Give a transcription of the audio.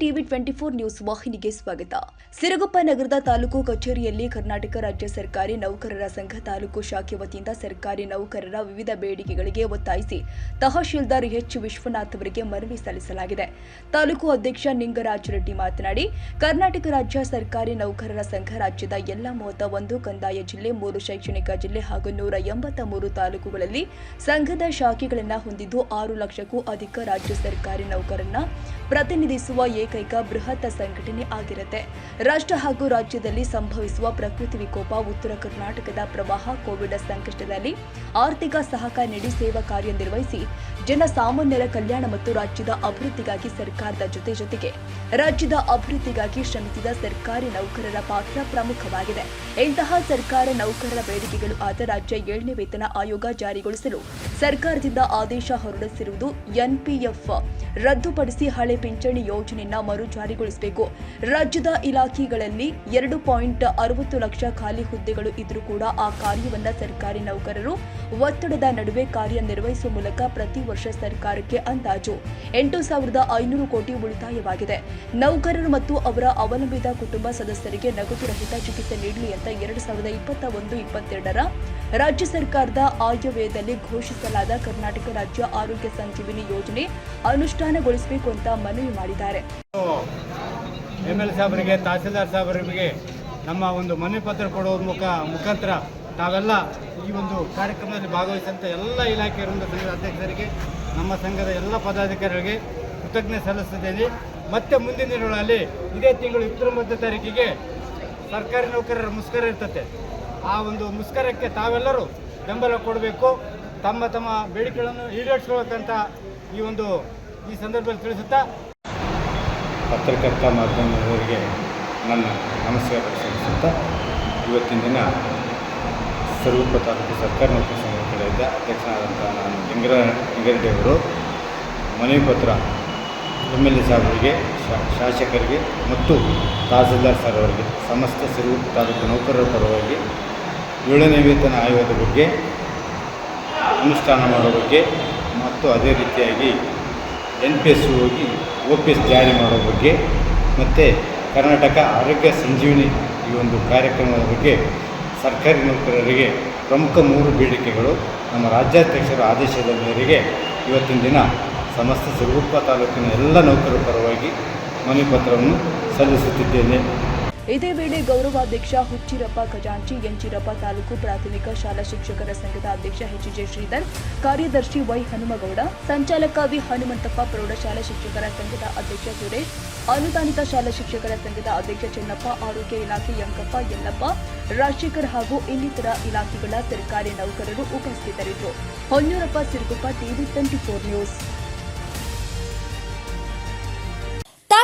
TV twenty four news ವಾಹಿನಿಗೆ ಸ್ವಾಗತ. ಸಿರುಗುಪ್ಪ ನಗರದ ತಾಲೂಕು ಕಚೇರಿಯಲ್ಲಿ ಕರ್ನಾಟಕ ರಾಜ್ಯ ಸರ್ಕಾರಿ ನೌಕರರ ಸಂಘ ತಾಲೂಕು ಶಾಖೆ ವತಿಯಿಂದ ಸರ್ಕಾರಿ ನೌಕರರ ವಿವಿಧ ಬೇಡಿಕೆಗಳಿಗೆ ಒತ್ತಾಯಿಸಿ ತಹಶೀಲ್ದಾರ್ ಎಚ್ ವಿಶ್ವನಾಥ್ ಅವರಿಗೆ ಮನವಿ ಸಲ್ಲಿಸಲಾಗಿದೆ. ತಾಲೂಕು ಅಧ್ಯಕ್ಷ ನಿಂಗರಾಜ್ ರೆಡ್ಡಿ ಮಾತನಾಡಿ, ಕರ್ನಾಟಕ ರಾಜ್ಯ ಸರ್ಕಾರಿ ನೌಕರರ ಸಂಘ ರಾಜ್ಯದ ಎಲ್ಲ ಮೂವತ್ತ ಒಂದು ಕಂದಾಯ ಜಿಲ್ಲೆ, ಮೂರು ಶೈಕ್ಷಣಿಕ ಜಿಲ್ಲೆ ಹಾಗೂ ನೂರ ಎಂಬತ್ತ ಮೂರು ತಾಲೂಕುಗಳಲ್ಲಿ ಸಂಘದ ಶಾಖೆಗಳನ್ನು ಹೊಂದಿದ್ದು ಆರು ಲಕ್ಷಕ್ಕೂ ಅಧಿಕ ರಾಜ್ಯ ಸರ್ಕಾರಿ ನೌಕರನ್ನ ಪ್ರತಿನಿಧಿಸುವ ಏಕೈಕ ಬೃಹತ್ ಸಂಘಟನೆ ಆಗಿರುತ್ತೆ. ರಾಷ್ಟ್ರ ಹಾಗೂ ರಾಜ್ಯದಲ್ಲಿ ಸಂಭವಿಸುವ ಪ್ರಕೃತಿ ವಿಕೋಪ ಉತ್ತರ ಕರ್ನಾಟಕದ ಪ್ರವಾಹ, ಕೋವಿಡ್ ಸಂಕಷ್ಟದಲ್ಲಿ ಆರ್ಥಿಕ ಸಹಕಾರ ನೀಡಿ ಸೇವಾ ಕಾರ್ಯ ನಿರ್ವಹಿಸಿ ಜನಸಾಮಾನ್ಯರ ಕಲ್ಯಾಣ ಮತ್ತು ರಾಜ್ಯದ ಅಭಿವೃದ್ಧಿಗಾಗಿ ಸರ್ಕಾರದ ಜೊತೆ ಜೊತೆಗೆ ರಾಜ್ಯದ ಅಭಿವೃದ್ಧಿಗಾಗಿ ಶ್ರಮಿಸಿದ ಸರ್ಕಾರಿ ನೌಕರರ ಪಾತ್ರ ಪ್ರಮುಖವಾಗಿದೆ. ಇಂತಹ ಸರ್ಕಾರ ನೌಕರರ ಬೇಡಿಕೆಗಳು ಆದ ರಾಜ್ಯ ಏಳನೇ ವೇತನ ಆಯೋಗ ಜಾರಿಗೊಳಿಸಲು ಸರ್ಕಾರದಿಂದ ಆದೇಶ ಹೊರಡಿಸಿರುವುದು ಎನ್ಪಿಎಫ್. ರದ್ದುಪಡಿಸಿ ಹಳೆ ಪಿಂಚಣಿ ಯೋಜನೆಯನ್ನ ಮರು ಜಾರಿಗೊಳಿಸಬೇಕು. ರಾಜ್ಯದ ಇಲಾಖೆಗಳಲ್ಲಿ ಎರಡು ಪಾಯಿಂಟ್ ಅರವತ್ತು ಲಕ್ಷ ಖಾಲಿ ಹುದ್ದೆಗಳು ಇದ್ರೂ ಕೂಡ ಆ ಕಾರ್ಯವನ್ನ ಸರ್ಕಾರಿ ನೌಕರರು ಒತ್ತಡದ ನಡುವೆ ಕಾರ್ಯನಿರ್ವಹಿಸುವ ಮೂಲಕ ಪ್ರತಿ ವರ್ಷ ಸರ್ಕಾರಕ್ಕೆ ಅಂದಾಜು. ಎಂಟು ಸಾವಿರದ ಐನೂರು ಕೋಟಿ ಉಳಿತಾಯವಾಗಿದೆ. ನೌಕರರು ಮತ್ತು ಅವರ ಅವಲಂಬಿತ ಕುಟುಂಬ ಸದಸ್ಯರಿಗೆ ನಗದು ರಹಿತ ಚಿಕಿತ್ಸೆ ನೀಡಲಿ ಅಂತ ಎರಡು ಸಾವಿರದ ಇಪ್ಪತ್ತ ಒಂದು ಇಪ್ಪತ್ತೆರಡರ ರಾಜ್ಯ ಸರ್ಕಾರದ ಆಯವ್ಯಯದಲ್ಲಿ ಘೋಷಿಸಲಾದ ಕರ್ನಾಟಕ ರಾಜ್ಯ ಆರೋಗ್ಯ ಸಂಜೀವಿನಿ ಯೋಜನೆ ಅನುಷ್ಠಾನಗೊಳಿಸಬೇಕು ಅಂತ ಮನವಿ ಮಾಡಿದ್ದಾರೆ. ಎಂ ಎಲ್ ಸಾಹೇಬರಿಗೆ, ತಹಸೀಲ್ದಾರ್ ಸಾಹೇಬರಿಗೆ ನಮ್ಮ ಒಂದು ಮನವಿ ಪತ್ರ ಕೊಡುವ ಮುಖ, ಮುಖಾಂತರ ತಾವೆಲ್ಲ ಈ ಒಂದು ಕಾರ್ಯಕ್ರಮದಲ್ಲಿ ಭಾಗವಹಿಸಿದಂಥ ಎಲ್ಲ ಇಲಾಖೆಯ ಸಂಘದ ಅಧ್ಯಕ್ಷರಿಗೆ, ನಮ್ಮ ಸಂಘದ ಎಲ್ಲ ಪದಾಧಿಕಾರಿಗಳಿಗೆ ಕೃತಜ್ಞತೆ ಸಲ್ಲಿಸುತ್ತೇನೆ. ಮತ್ತೆ ಮುಂದಿನ ದಿನಗಳಲ್ಲಿ ಇದೇ ತಿಂಗಳು ಇಪ್ಪತ್ತೊಂಬತ್ತು ತಾರೀಕಿಗೆ ಸರ್ಕಾರಿ ನೌಕರರ ಮುಷ್ಕರ ಇರ್ತದೆ ಆ ಒಂದು ಮುಷ್ಕರಕ್ಕೆ ತಾವೆಲ್ಲರೂ ಬೆಂಬಲ ಕೊಡಬೇಕು. ತಮ್ಮ ತಮ್ಮ ಬೇಡಿಕೆಗಳನ್ನು ಈಡೇರಿಸ್ಕೊಳ್ಬೇಕಂತ ಈ ಒಂದು ಈ ಸಂದರ್ಭದಲ್ಲಿ ತಿಳಿಸುತ್ತಾ ಪತ್ರಕರ್ತ ಮಾಧ್ಯಮದವರಿಗೆ ನನ್ನ ನಮಸ್ಕಾರ ಸಲ್ಲಿಸುತ್ತಾ ಇವತ್ತಿನ ದಿನ ಸ್ವರೂಪ ತಾಲೂಕು ಸರ್ಕಾರಿ ನೌಕರ ಸಂಘದ ಕಡೆಯಿಂದ ಅಧ್ಯಕ್ಷನಾದಂಥ ನಾನು ಲಿಂಗರ ಲಿಂಗರೆಡ್ಡಿಯವರು ಮನವಿ ಪತ್ರ ಎಂ ಎಲ್ ಎ ಸಾಹೇಬರಿಗೆ ಶಾಸಕರಿಗೆ ಮತ್ತು ತಹಸೀಲ್ದಾರ್ ಸರ್ ಅವರಿಗೆ, ಸಮಸ್ತ ಸಿರುಗುಪ್ಪ ತಾಲೂಕು ನೌಕರರ ಪರವಾಗಿ ಏಳನೇ ವೇತನ ಆಯೋಗದ ಬಗ್ಗೆ, ಅನುಷ್ಠಾನ ಮಾಡೋ ಬಗ್ಗೆ ಮತ್ತು ಅದೇ ರೀತಿಯಾಗಿ ಎನ್ ಪಿ ಎಸ್ ಹೋಗಿ ಒ ಪಿ ಎಸ್ ಜಾರಿ ಮಾಡೋ ಬಗ್ಗೆ ಮತ್ತು ಕರ್ನಾಟಕ ಆರೋಗ್ಯ ಸಂಜೀವಿನಿ ಈ ಒಂದು ಕಾರ್ಯಕ್ರಮದ ಬಗ್ಗೆ ಸರ್ಕಾರಿ ನೌಕರರಿಗೆ ಪ್ರಮುಖ ಮೂರು ಬೇಡಿಕೆಗಳು. ನಮ್ಮ ರಾಜ್ಯಾಧ್ಯಕ್ಷರ ಆದೇಶದ ಮೇರೆಗೆ ಇವತ್ತಿನ ದಿನ ಸಮಸ್ತ ಸಿರುಗುಪ್ಪ ತಾಲೂಕಿನ ಎಲ್ಲ ನೌಕರರ ಪರವಾಗಿ ಮನವಿ ಪತ್ರವನ್ನು ಸಲ್ಲಿಸುತ್ತಿದ್ದೇನೆ. ಇದೇ ವೇಳೆ ಗೌರವಾಧ್ಯಕ್ಷ ಹುಚ್ಚಿರಪ್ಪ ಖಜಾಂಚಿ ಎಂಚಿರಪ್ಪ ತಾಲೂಕು ಪ್ರಾಥಮಿಕ ಶಾಲಾ ಶಿಕ್ಷಕರ ಸಂಘದ ಅಧ್ಯಕ್ಷ ಎಚ್ ಜೆ ಶ್ರೀಧರ್, ಕಾರ್ಯದರ್ಶಿ ವೈ ಹನುಮಗೌಡ ಸಂಚಾಲಕ ವಿ ಹನುಮಂತಪ್ಪ ಪ್ರೌಢಶಾಲಾ ಶಿಕ್ಷಕರ ಸಂಘದ ಅಧ್ಯಕ್ಷ ಸುರೇಶ್, ಅನುದಾನಿತ ಶಾಲಾ ಶಿಕ್ಷಕರ ಸಂಘದ ಅಧ್ಯಕ್ಷ ಚೆನ್ನಪ್ಪ, ಆರೋಗ್ಯ ಇಲಾಖೆ ಯಂಕಪ್ಪ, ಯಲ್ಲಪ್ಪ, ರಾಜಶೇಖರ್ ಹಾಗೂ ಇನ್ನಿತರ ಇಲಾಖೆಗಳ ಸರ್ಕಾರಿ ನೌಕರರು ಉಪಸ್ಥಿತರಿದ್ದರು. Honnurappa Siruguppa, TV twenty four news.